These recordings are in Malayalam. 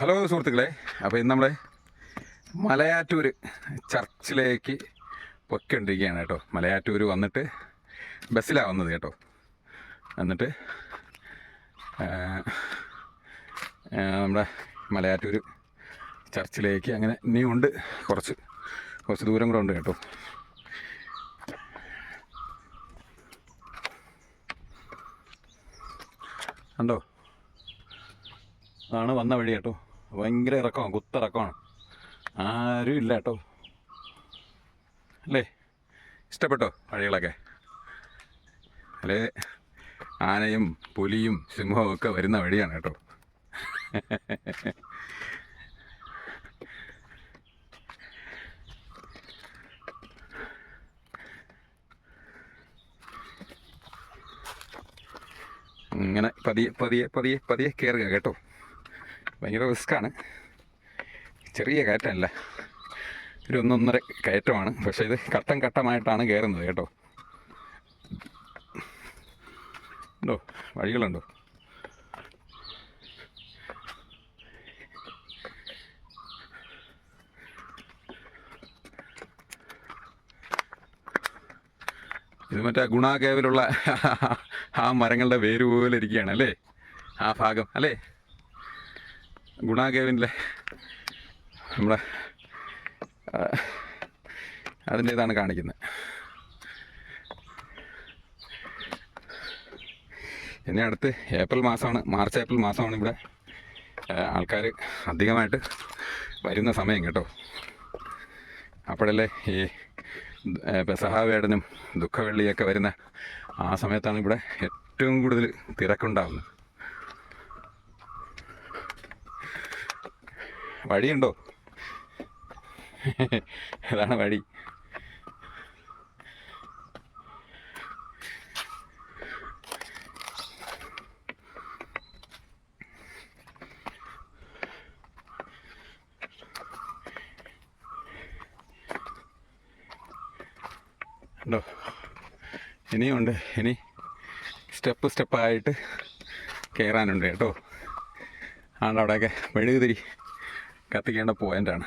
ഹലോ സുഹൃത്തുക്കളെ അപ്പോൾ ഇന്ന് നമ്മൾ മലയാറ്റൂർ ചർച്ചിലേക്ക് പൊയ്ക്കൊണ്ടിരിക്കുകയാണ് കേട്ടോ. മലയാറ്റൂർ വന്നിട്ട് ബസ്സിലാണ് വന്നത് കേട്ടോ. എന്നിട്ട് നമ്മുടെ മലയാറ്റൂർ ചർച്ചിലേക്ക് അങ്ങനെ ഇനിയും ഉണ്ട് കുറച്ച് കുറച്ച് ദൂരം കൂടെ ഉണ്ട് കേട്ടോ. ഉണ്ടോ അതാണ് വന്ന വഴി കേട്ടോ. ഭയങ്കര ഇറക്കമാണ് കുത്തിറക്കമാണ് ആരും ഇല്ല കേട്ടോ. അല്ലേ? ഇഷ്ടപ്പെട്ടോ വഴികളൊക്കെ? അല്ലേ? ആനയും പുലിയും സിംഹവും ഒക്കെ വരുന്ന വഴിയാണ് കേട്ടോ. ഇങ്ങനെ പതിയെ പതിയെ പതിയെ പതിയെ കയറുക കേട്ടോ. ഭയങ്കര റിസ്ക്കാണ്. ചെറിയ കയറ്റമല്ല. ഒരു ഒന്നൊന്നര കയറ്റമാണ്. പക്ഷേ ഇത് ഘട്ടം ഘട്ടമായിട്ടാണ് കയറുന്നത് കേട്ടോ. ഉണ്ടോ? വഴികളുണ്ടോ? ഇത് മറ്റേ ഗുണ കേവിലുള്ള ആ മരങ്ങളുടെ വേര് പോലെ ഇരിക്കുകയാണ് അല്ലേ? ആ ഭാഗം. അല്ലേ? ഗുണ നമ്മളെ നമ്മുടെ അതിന്റെ ഇതാണ് കാണിക്കുന്നത്. ഇനി അടുത്ത് ഏപ്രിൽ മാസമാണ് മാർച്ച് ഏപ്രിൽ മാസമാണ് ഇവിടെ ആൾക്കാർ അധികമായിട്ട് വരുന്ന സമയം കേട്ടോ. അപ്പോഴല്ലേ ഈ പെസഹാവേടനും ദുഃഖവെള്ളിയൊക്കെ വരുന്ന ആ സമയത്താണ് ഇവിടെ ഏറ്റവും കൂടുതൽ തിരക്കുണ്ടാവുന്നത്. വഴിയുണ്ടോ? അതാണ് വഴി? ഇനിയുണ്ട് ഇനി സ്റ്റെപ്പ് സ്റ്റെപ്പായിട്ട് കയറാനുണ്ട് കേട്ടോ. ആണ്ടവിടെയൊക്കെ മെഴുകുതിരി കത്തിക്കേണ്ട പോയിന്റാണ്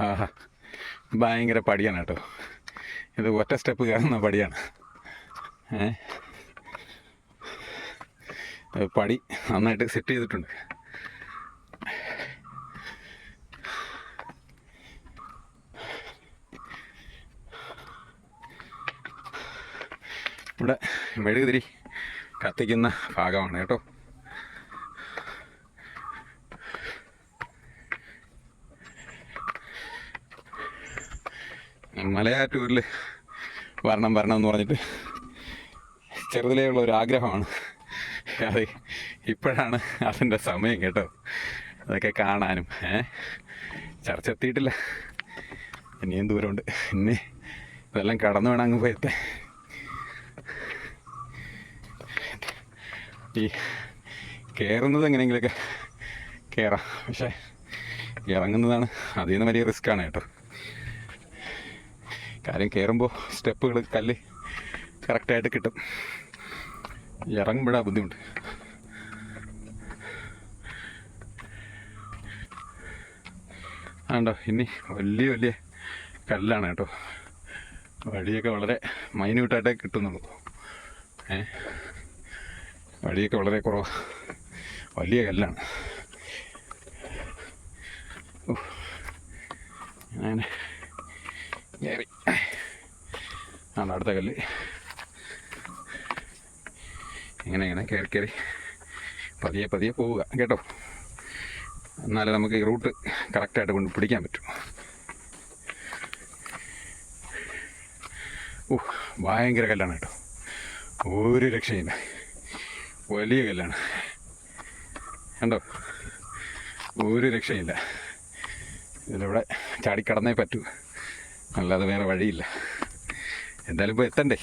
ആഹാ ഭയങ്കര പടിയാണ് കേട്ടോ. ഇത് ഒറ്റ സ്റ്റെപ്പ് കയറുന്ന പടിയാണ്. ഏ? പടി നന്നായിട്ട് സെറ്റ് ചെയ്തിട്ടുണ്ട്. ഇവിടെ മെഴുകുതിരി കത്തിക്കുന്ന ഭാഗമാണ് കേട്ടോ. മലയാറ്റൂരിൽ വരണം വരണം എന്ന് പറഞ്ഞിട്ട് ചെറുതിലേ ഉള്ള ഒരു ആഗ്രഹമാണ്. അത് ഇപ്പോഴാണ് അതിന്റെ സമയം കേട്ടോ. അതൊക്കെ കാണാനും ഏ? ചർച്ച എത്തിയിട്ടില്ല. ഇനിയും ദൂരമുണ്ട്. ഇനി ഇതെല്ലാം കടന്നു വേണം അങ്ങ് പോയത്തെ ഈ കയറുന്നത് എങ്ങനെയെങ്കിലുമൊക്കെ കയറാം പക്ഷേ ഇറങ്ങുന്നതാണ് അതിൽ നിന്ന് വലിയ റിസ്ക്കാണ് കേട്ടോ. കാര്യം കയറുമ്പോൾ സ്റ്റെപ്പുകൾ കല്ല് കറക്റ്റായിട്ട് കിട്ടും. ഇറങ്ങുമ്പോഴാണ് ബുദ്ധിമുട്ട്. ആണ്ടോ ഇനി വലിയ വലിയ കല്ലാണ് കേട്ടോ. വഴിയൊക്കെ വളരെ മൈന്യൂട്ടായിട്ടേ കിട്ടുന്നുള്ളൂ. ഏ? വഴിയൊക്കെ വളരെ കുറവ്. വലിയ കല്ലാണ്. അങ്ങനെ കയറി ആണ് അടുത്ത കല്ല്. ഇങ്ങനെ ഇങ്ങനെ കയറി കയറി പതിയെ പതിയെ പോവുക. കേട്ടോ? എന്നാലേ നമുക്ക് ഈ റൂട്ട് കറക്റ്റായിട്ട് കൊണ്ട് പിടിക്കാൻ പറ്റും. ഓ ഭയങ്കര കല്ലാണ് കേട്ടോ. ഒരു രക്ഷയില്ല വലിയ കല്ലാണ് കണ്ടോ? ഒരു രക്ഷയില്ല. ഇതിലിവിടെ ചാടിക്കടന്നേ പറ്റൂ. അല്ലാതെ വേറെ വഴിയില്ല. എന്തായാലും ഇപ്പോൾ എത്തണ്ടേ?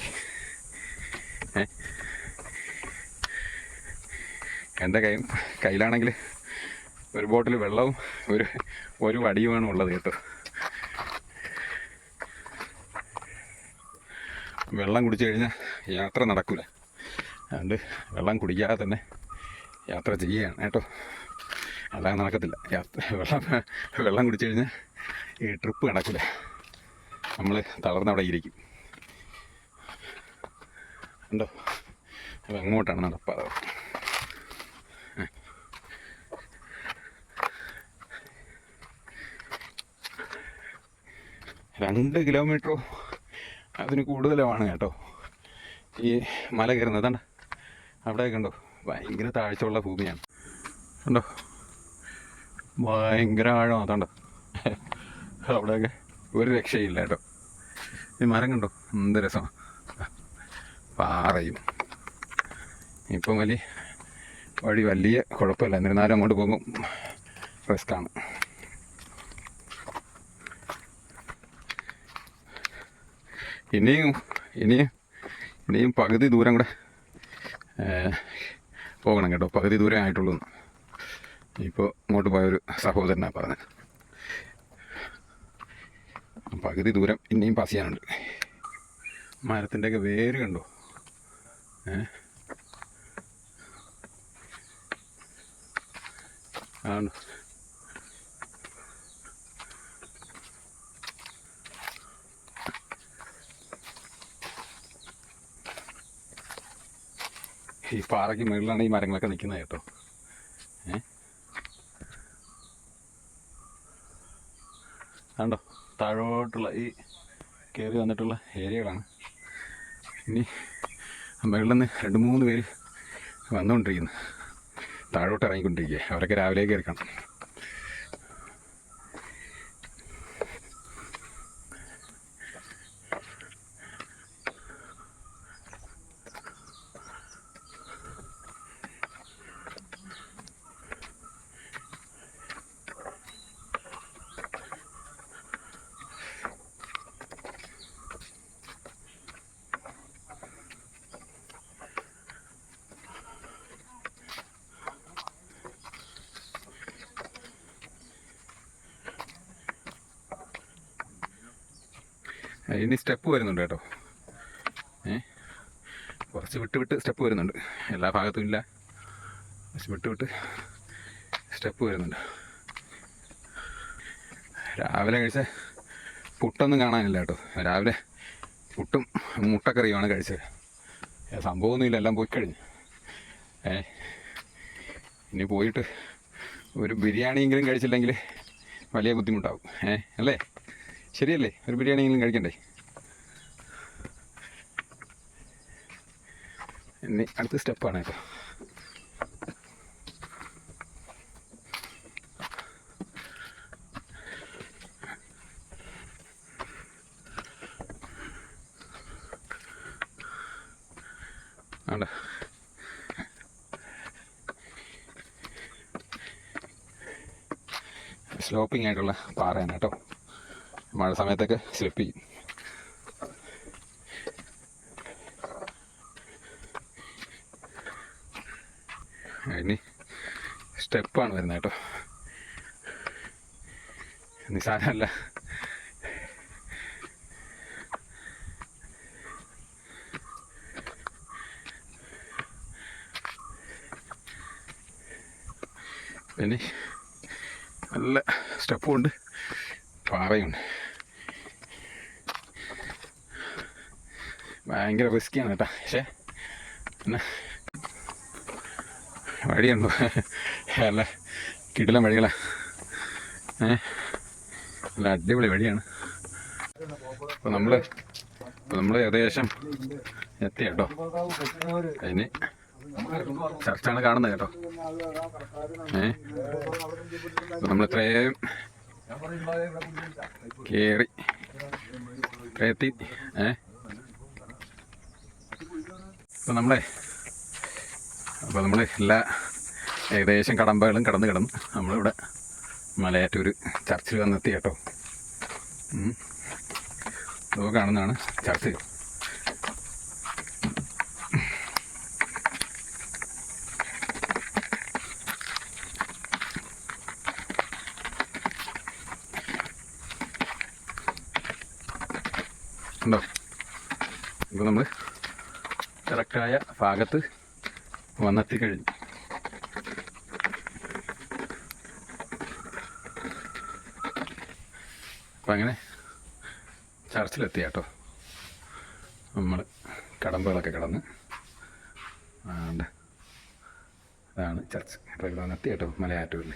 എന്റെ കൈ കയ്യിലാണെങ്കിൽ ഒരു ബോട്ടിൽ വെള്ളവും ഒരു ഒരു വടിയുമാണ് ഉള്ളത് കേട്ടോ. വെള്ളം കുടിച്ചു കഴിഞ്ഞാൽ യാത്ര നടക്കില്ല അതുകൊണ്ട് വെള്ളം കുടിക്കാതെ തന്നെ യാത്ര ചെയ്യുകയാണ് കേട്ടോ. അല്ലാതെ നടക്കത്തില്ല. യാത്ര വെള്ളം വെള്ളം കുടിച്ചു കഴിഞ്ഞാൽ ഈ ട്രിപ്പ് നടക്കില്ല. നമ്മൾ തളർന്ന് അവിടെ ഇരിക്കും. ഉണ്ടോ അപ്പം അങ്ങോട്ടാണ് നടപ്പാത രണ്ട് കിലോമീറ്ററോ അതിന് കൂടുതലുമാണ് കേട്ടോ. ഈ മല കയറുന്നത്. കണ്ട അവിടെയൊക്കെ കണ്ടോ? ഭയങ്കര താഴ്ചയുള്ള ഭൂമിയാണ്. കണ്ടോ? ഭയങ്കര ആഴം അതുണ്ടോ? അവിടെയൊക്കെ ഒരു രക്ഷയില്ല കേട്ടോ. ഈ മരം കണ്ടോ? എന്ത് രസമാണ് പാറയും. ഇപ്പം വലിയ വഴി വലിയ കുഴപ്പമില്ല. എന്നിരുന്നാലും അങ്ങോട്ട് പോകുമ്പം റിസ്ക്കാണ് ഇനിയും ഇനിയും ഇനിയും പകുതി ദൂരം കൂടെ പോകണം കേട്ടോ. പകുതി ദൂരം ആയിട്ടുള്ളൂ. ഇപ്പോൾ ഇങ്ങോട്ട് പോയൊരു സഹോദരനാണ് പറഞ്ഞത്. പകുതി ദൂരം ഇനിയും പാസ് ചെയ്യാനുണ്ട്. മരത്തിന്റെയൊക്കെ വേര് കണ്ടോ? ഏ? ആണ്? ഈ പാറയ്ക്ക് മുകളിലാണ് ഈ മരങ്ങളൊക്കെ നിൽക്കുന്നത് കേട്ടോ. ഏ? കണ്ടോ? താഴോട്ടുള്ള ഈ കയറി വന്നിട്ടുള്ള ഏരിയകളാണ്. ഇനി മുകളിൽ നിന്ന് രണ്ട് മൂന്ന് പേര് വന്നുകൊണ്ടിരിക്കുന്നു. താഴോട്ട് ഇറങ്ങിക്കൊണ്ടിരിക്കുക അവരൊക്കെ രാവിലെ കയറി ഇനി സ്റ്റെപ്പ് വരുന്നുണ്ട് കേട്ടോ. ഏ? കുറച്ച് വിട്ട് വിട്ട് സ്റ്റെപ്പ് വരുന്നുണ്ട്. എല്ലാ ഭാഗത്തും ഇല്ല. വിട്ട് വിട്ട് സ്റ്റെപ്പ് വരുന്നുണ്ട്. രാവിലെ കഴിച്ച പുട്ടൊന്നും കാണാനില്ല കേട്ടോ. രാവിലെ പുട്ടും മുട്ടക്കറിയുമാണ് കഴിച്ചത്. സംഭവമൊന്നുമില്ല. എല്ലാം പോയി കഴിഞ്ഞു. ഏ ഇനി പോയിട്ട് ഒരു ബിരിയാണിയെങ്കിലും കഴിച്ചില്ലെങ്കിൽ വലിയ ബുദ്ധിമുട്ടാവും. ഏ അല്ലേ? ശരിയല്ലേ? ഒരു ബിരിയാണിയെങ്കിലും കഴിക്കണ്ടേ? ഇനി അടുത്ത സ്റ്റെപ്പാണ് ആണ്ട സ്ലോപ്പിംഗ് ആയിട്ടുള്ള പാറയാണ് കേട്ടോ. മഴ സമയത്തൊക്കെ സ്ലിപ്പ് ചെയ്യും. ഇനി സ്റ്റെപ്പാണ് വരുന്നത് കേട്ടോ. നിസാരമല്ല. പിന്നെ നല്ല സ്റ്റെപ്പും ഉണ്ട്. പാറയുണ്ട്. ഭയങ്കര റിസ്ക്കിയാണ് കേട്ടോ. പക്ഷേ പിന്നെ വഴിയുണ്ടോ അല്ല കിടിലം വഴികളാ. ഏ നല്ല അടിപൊളി വഴിയാണ്. നമ്മൾ നമ്മൾ നമ്മൾ ഏകദേശം എത്തി കേട്ടോ. അതിന് ചർച്ചാണ് കാണുന്നത് കേട്ടോ. ഏ ഇത്രയും കേറി എത്തി. ഏ ഇപ്പം നമ്മളെ അപ്പോൾ നമ്മൾ എല്ലാ ഏകദേശം കടമ്പകളും കടന്നു കിടന്ന്. നമ്മളിവിടെ മലയാറ്റൂർ ചർച്ചിൽ വന്നെത്തി കേട്ടോ. ഇതൊക്കെ കാണുന്നതാണ് ചർച്ച്. ഉണ്ടോ? ഇപ്പോൾ നമ്മൾ കറക്റ്റായ ഭാഗത്ത് വന്നെത്തിക്കഴിഞ്ഞു അപ്പം അങ്ങനെ ചർച്ചിലെത്തി കേട്ടോ നമ്മൾ കടമ്പുകളൊക്കെ കടന്ന് ആണ്ട് അതാണ് ചർച്ച്. അപ്പോൾ ഇവിടെ വന്നെത്തി കേട്ടോ മലയാറ്റൂരിൽ